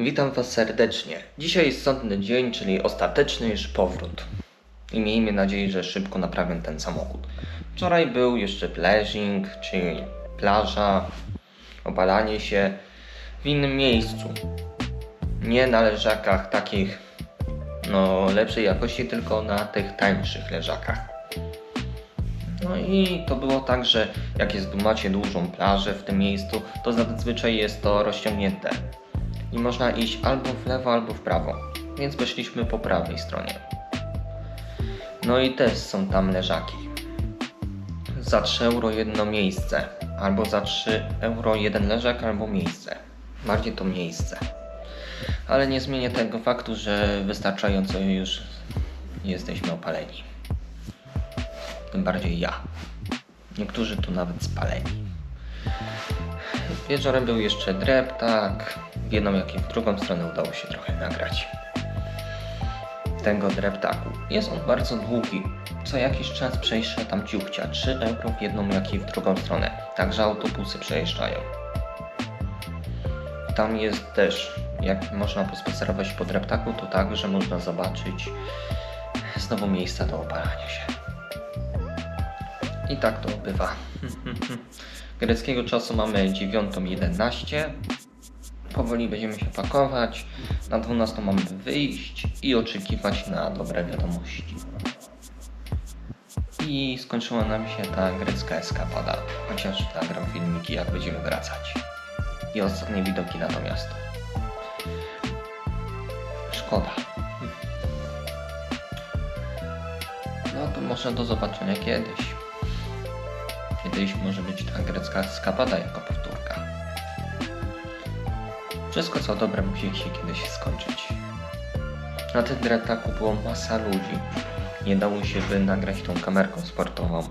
Witam Was serdecznie. Dzisiaj jest sądny dzień, czyli ostateczny już powrót. I miejmy nadzieję, że szybko naprawię ten samochód. Wczoraj był jeszcze pleasing, czyli plaża, obalanie się w innym miejscu. Nie na leżakach takich no lepszej jakości, tylko na tych tańszych leżakach. No i to było tak, że jak jest, macie dużą plażę w tym miejscu, to zazwyczaj jest to rozciągnięte i można iść albo w lewo, albo w prawo. Więc weszliśmy po prawej stronie. No i też są tam leżaki. Za 3 euro jedno miejsce, albo za 3 euro jeden leżak, albo miejsce. Bardziej to miejsce. Ale nie zmienię tego faktu, że wystarczająco już jesteśmy opaleni. Tym bardziej ja. Niektórzy tu nawet spaleni. Wieczorem był jeszcze dreptak. W jedną, jak i w drugą stronę udało się trochę nagrać. Tego dreptaku. Jest on bardzo długi. Co jakiś czas przejeżdża tam ciuchcia. 3 euro w jedną, jak i w drugą stronę. Także autobusy przejeżdżają. Tam jest też, jak można pospacerować po dreptaku, to także można zobaczyć znowu miejsca do opalania się. I tak to bywa. Greckiego czasu mamy 9.11. Powoli będziemy się pakować. Na 12 mamy wyjść i oczekiwać na dobre wiadomości. I skończyła nam się ta grecka eskapada. Chociaż nagram filmiki jak będziemy wracać. I ostatnie widoki na to miasto. Szkoda. No to może do zobaczenia kiedyś. Kiedyś może być ta grecka eskapada jako. Wszystko co dobre musi się kiedyś skończyć. Na tym dretaku było masa ludzi. Nie dało się by nagrać tą kamerką sportową.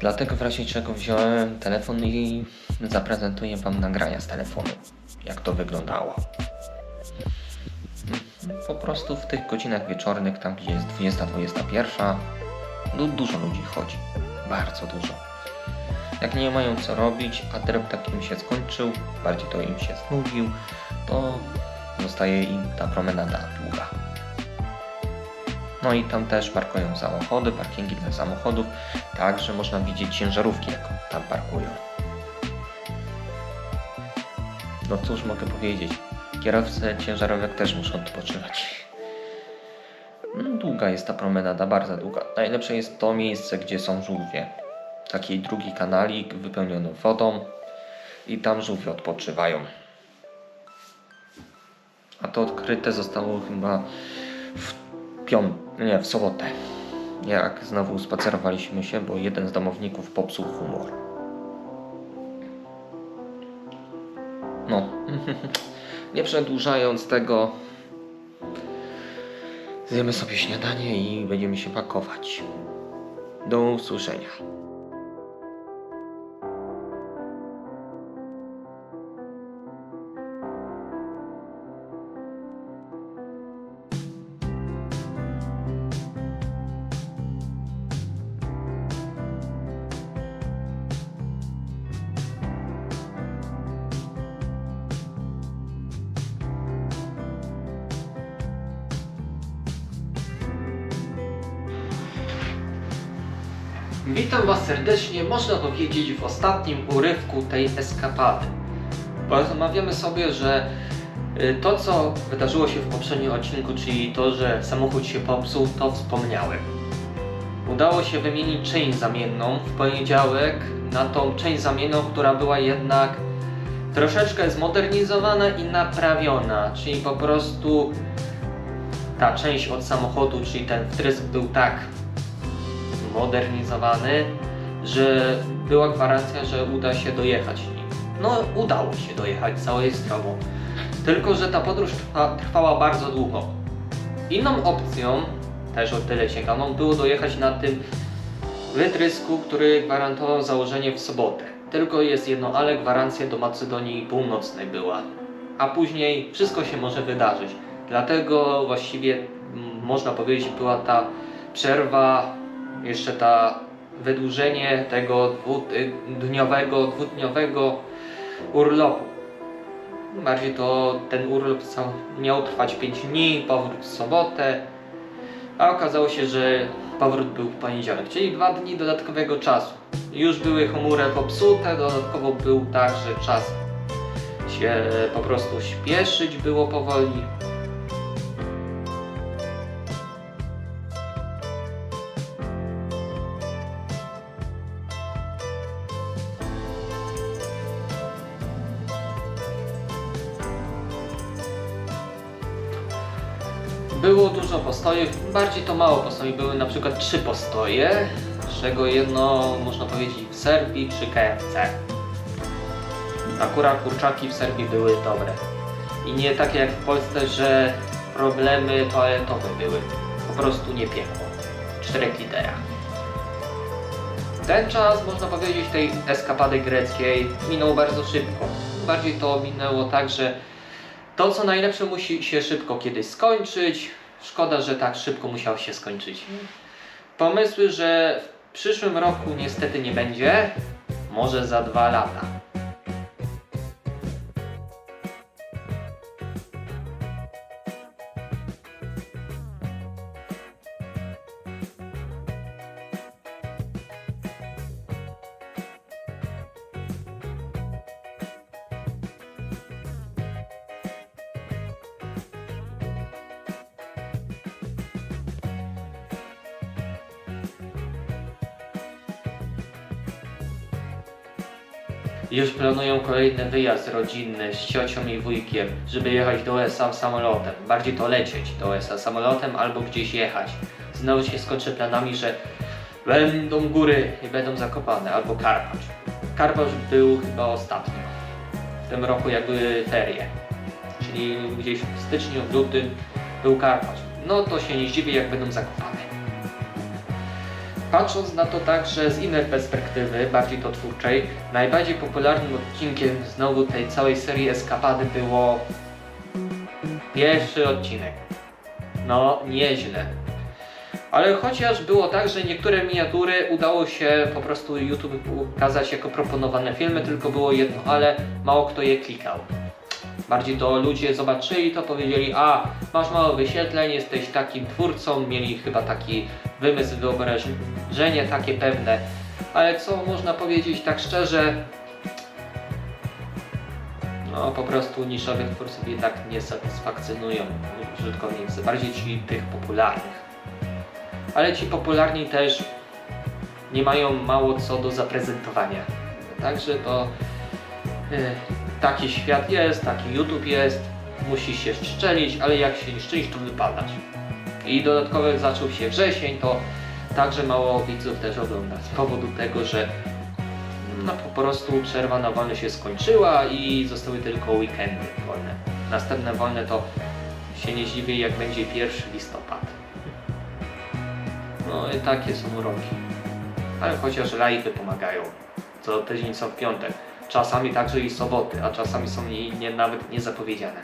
Dlatego w razie czego wziąłem telefon i zaprezentuję Wam nagrania z telefonu. Jak to wyglądało. Po prostu w tych godzinach wieczornych, tam gdzie jest 20-21, du- dużo ludzi chodzi. Bardzo dużo. Jak nie mają co robić, a dreptak im się skończył, bardziej to im się znudził, to zostaje im ta promenada długa. No i tam też parkują samochody, parkingi dla samochodów, także można widzieć ciężarówki, jak tam parkują. No cóż mogę powiedzieć, kierowcy ciężarówek też muszą odpoczywać. No, Długa jest ta promenada, bardzo długa. Najlepsze jest to miejsce, gdzie są żółwie. Taki drugi kanalik wypełniony wodą i tam żółwie odpoczywają. A to odkryte zostało chyba w piąt... nie, w sobotę. Jak znowu spacerowaliśmy się, bo jeden z domowników popsuł humor. No, nie przedłużając tego, zjemy sobie śniadanie i będziemy się pakować. Do usłyszenia. Witam Was serdecznie, można powiedzieć, w ostatnim urywku tej eskapady. Porozmawiamy sobie, że y, to, co wydarzyło się w poprzednim odcinku, czyli to, że samochód się popsuł, to wspomniałem. Udało się wymienić część zamienną w poniedziałek na tą część zamienną, która była jednak troszeczkę zmodernizowana i naprawiona, czyli po prostu ta część od samochodu, czyli ten wtrysk był tak modernizowany, że była gwarancja, że uda się dojechać nim. No, udało się dojechać całej zdrowo. Tylko, że ta podróż trwa, trwała bardzo długo. Inną opcją, też o tyle ciekawą, było dojechać na tym wytrysku, który gwarantował założenie w sobotę. Tylko jest jedno ale, gwarancja do Macedonii Północnej była. A później wszystko się może wydarzyć. Dlatego właściwie można powiedzieć była ta przerwa jeszcze ta wydłużenie tego dwudniowego, dwudniowego urlopu. Bardziej to ten urlop miał trwać 5 dni, powrót w sobotę, a okazało się, że powrót był w poniedziałek, czyli dwa dni dodatkowego czasu. Już były chmury popsute, dodatkowo był tak, że czas się po prostu śpieszyć było powoli. Było dużo postojów, bardziej to mało postojów, były na przykład trzy postoje, z czego jedno można powiedzieć w Serbii przy KFC. Akurat kurczaki w Serbii były dobre. I nie takie jak w Polsce, że problemy toaletowe były. Po prostu nie piekło. W czterech literach. Ten czas, można powiedzieć, tej eskapady greckiej minął bardzo szybko. Bardziej to minęło tak, że to co najlepsze musi się szybko kiedyś skończyć. Szkoda, że tak szybko musiał się skończyć. Pomysły, że w przyszłym roku niestety nie będzie, może za dwa lata. Już planują kolejny wyjazd rodzinny z ciocią i wujkiem, żeby jechać do USA samolotem. Bardziej to lecieć do USA samolotem albo gdzieś jechać. Znowu się skończy planami, że będą góry i będą zakopane, albo Karpacz. Karpacz był chyba ostatnio. W tym roku jak były ferie. Czyli gdzieś w styczniu, w lutym był Karpacz. No to się nie zdziwię jak będą zakopane. Patrząc na to także z innej perspektywy, bardziej to twórczej, najbardziej popularnym odcinkiem znowu tej całej serii Eskapady było pierwszy odcinek. No, nieźle. Ale chociaż było tak, że niektóre miniatury udało się po prostu YouTube ukazać jako proponowane filmy, tylko było jedno, ale mało kto je klikał. Bardziej to ludzie zobaczyli to, powiedzieli, a masz mało wyświetleń, jesteś takim twórcą, mieli chyba taki wymysł, wyobrażenie takie pewne. Ale co można powiedzieć tak szczerze, no po prostu niszowych twórców jednak nie satysfakcjonują użytkownicy, bardziej ci tych popularnych. Ale ci popularni też nie mają mało co do zaprezentowania. Także to y, taki świat jest, taki YouTube jest, musi się szczelić, ale jak się nie szczelić, to wypadać. I dodatkowo zaczął się wrzesień, to także mało widzów też ogląda z powodu tego, że no po prostu przerwa na wolne się skończyła i zostały tylko weekendy wolne. Następne wolne to się nie zdziwię jak będzie 1 listopad. No i takie są uroki. Ale chociaż live'y pomagają. Co tydzień są w piątek. Czasami także i soboty, a czasami są i nie, nawet niezapowiedziane.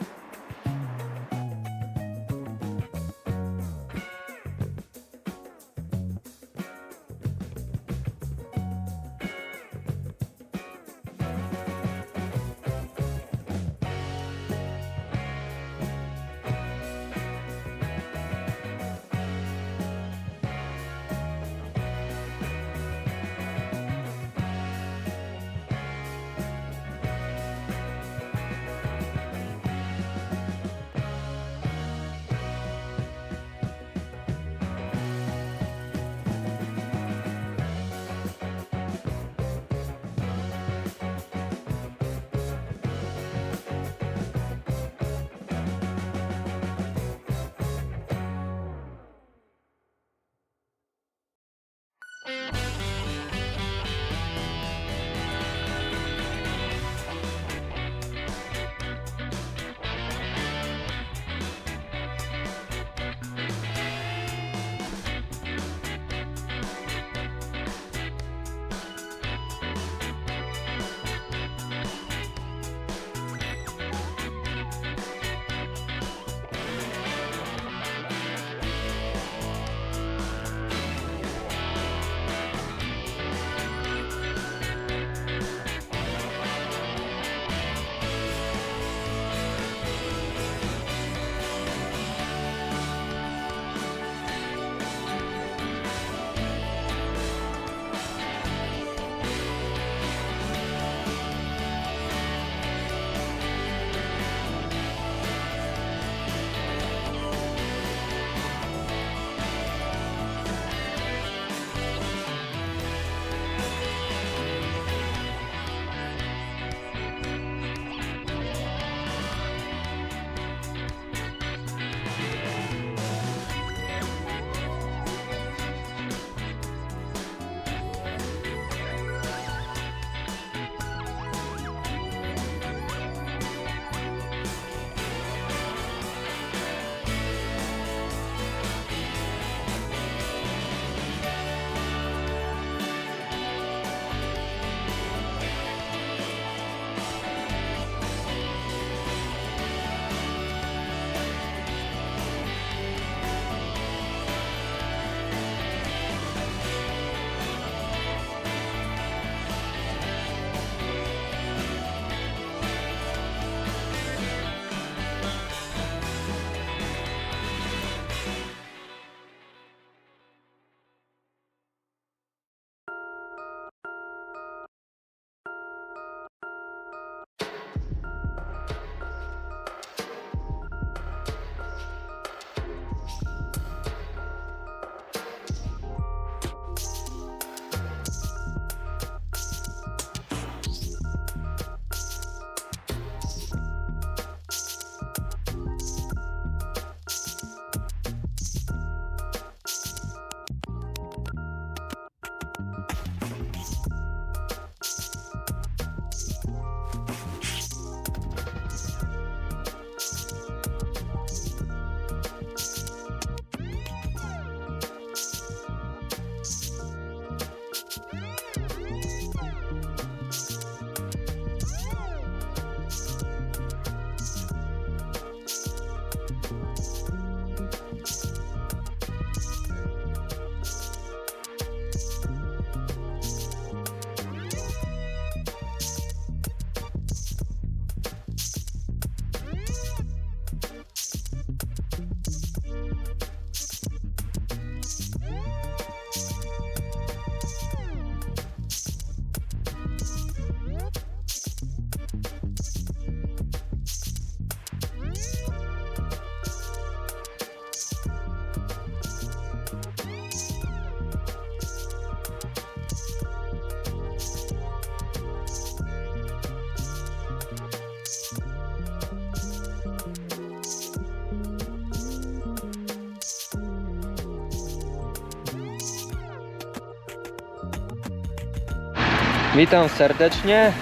Witam serdecznie.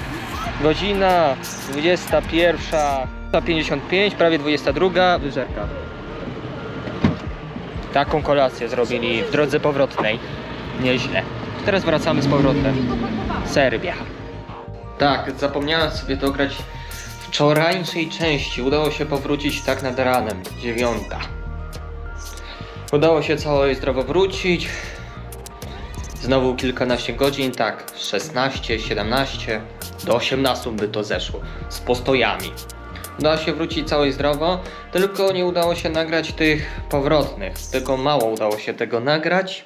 Godzina 21.55, prawie 22, wyżerka. Taką kolację zrobili w drodze powrotnej. Nieźle. Teraz wracamy z powrotem. Serbia. Tak, zapomniałem sobie dograć wczorajszej części. Udało się powrócić tak nad ranem, dziewiąta. Udało się całe zdrowo wrócić. Znowu kilkanaście godzin, tak, 16, 17, do 18 by to zeszło, z postojami. Udało się wrócić całe zdrowo, tylko nie udało się nagrać tych powrotnych, tylko mało udało się tego nagrać,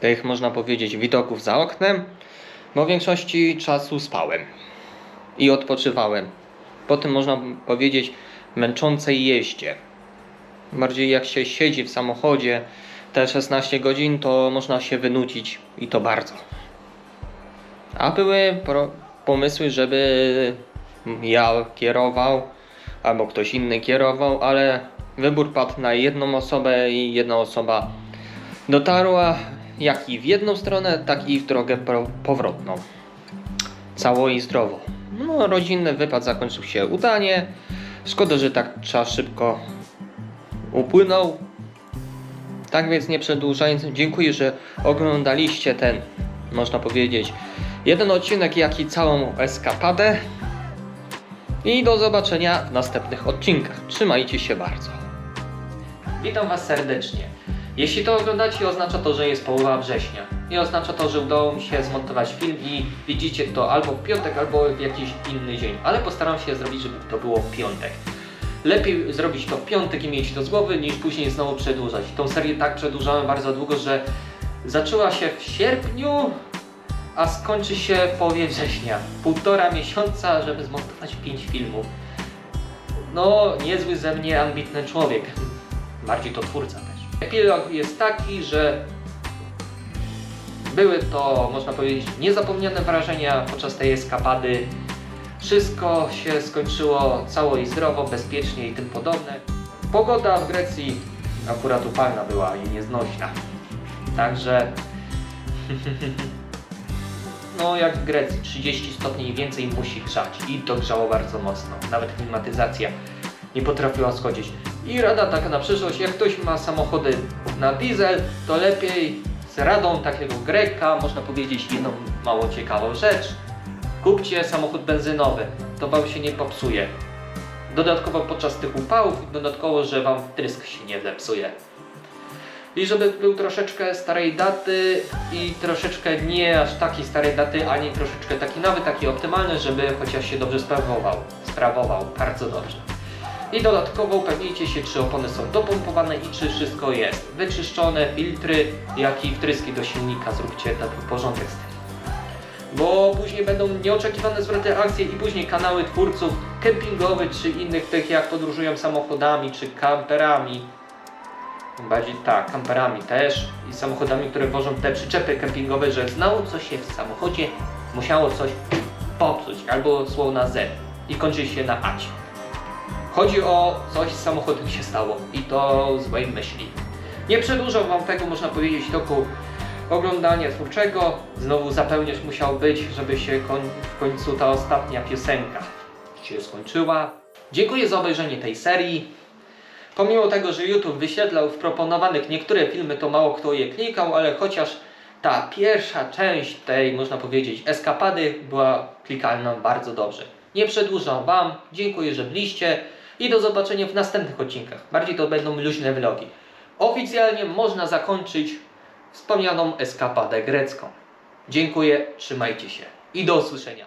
tych można powiedzieć widoków za oknem, bo w większości czasu spałem i odpoczywałem. Po tym można powiedzieć męczącej jeździe. Bardziej jak się siedzi w samochodzie te 16 godzin, to można się wynudzić i to bardzo. A były pomysły, żeby ja kierował albo ktoś inny kierował, ale wybór padł na jedną osobę i jedna osoba dotarła jak i w jedną stronę, tak i w drogę powrotną. Cało i zdrowo. No, rodzinny wypad zakończył się udanie. Szkoda, że tak czas szybko upłynął. Tak więc nie przedłużając, dziękuję, że oglądaliście ten, można powiedzieć, jeden odcinek, jak i całą eskapadę. I do zobaczenia w następnych odcinkach. Trzymajcie się bardzo. Witam Was serdecznie. Jeśli to oglądacie, oznacza to, że jest połowa września. I oznacza to, że udało mi się zmontować film i widzicie to albo w piątek, albo w jakiś inny dzień. Ale postaram się zrobić, żeby to było w piątek. Lepiej zrobić to w piątek i mieć to z głowy, niż później znowu przedłużać. Tą serię tak przedłużałem bardzo długo, że zaczęła się w sierpniu, a skończy się w połowie września. Półtora miesiąca, żeby zmontować 5 filmów. No, niezły ze mnie ambitny człowiek. Bardziej to twórca też. Epilog jest taki, że były to, można powiedzieć, niezapomniane wrażenia podczas tej eskapady. Wszystko się skończyło cało i zdrowo, bezpiecznie i tym podobne. Pogoda w Grecji akurat upalna była i nieznośna. Także no jak w Grecji 30 stopni i więcej musi grzać i to grzało bardzo mocno. Nawet klimatyzacja nie potrafiła schodzić. I rada taka na przyszłość, jak ktoś ma samochody na diesel, to lepiej z radą takiego Greka, można powiedzieć jedną mało ciekawą rzecz. Kupcie samochód benzynowy, to wam się nie popsuje. Dodatkowo podczas tych upałów, dodatkowo, że wam wtrysk się nie zepsuje. I żeby był troszeczkę starej daty i troszeczkę nie aż takiej starej daty, ani troszeczkę taki nawet taki optymalny, żeby chociaż się dobrze sprawował. Sprawował bardzo dobrze. I dodatkowo upewnijcie się, czy opony są dopompowane i czy wszystko jest wyczyszczone, filtry, jak i wtryski do silnika. Zróbcie taki porządek z tym. Bo później będą nieoczekiwane zwroty akcji i później kanały twórców kempingowych czy innych tych jak podróżują samochodami czy kamperami. Bardziej tak, kamperami też i samochodami, które wożą te przyczepy kempingowe, że znało co się w samochodzie musiało coś popsuć albo słowo na Z i kończy się na ać. Chodzi o coś z samochodem się stało i to złej myśli. Nie przedłużam wam tego, można powiedzieć, toku oglądania twórczego. Znowu zapełniać musiał być, żeby się koń, w końcu ta ostatnia piosenka się skończyła. Dziękuję za obejrzenie tej serii. Pomimo tego, że YouTube wyświetlał w proponowanych niektóre filmy, to mało kto je klikał, ale chociaż ta pierwsza część tej, można powiedzieć, eskapady była klikalna bardzo dobrze. Nie przedłużam Wam, dziękuję, że byliście i do zobaczenia w następnych odcinkach. Bardziej to będą luźne vlogi. Oficjalnie można zakończyć wspomnianą eskapadę grecką. Dziękuję, trzymajcie się i do usłyszenia.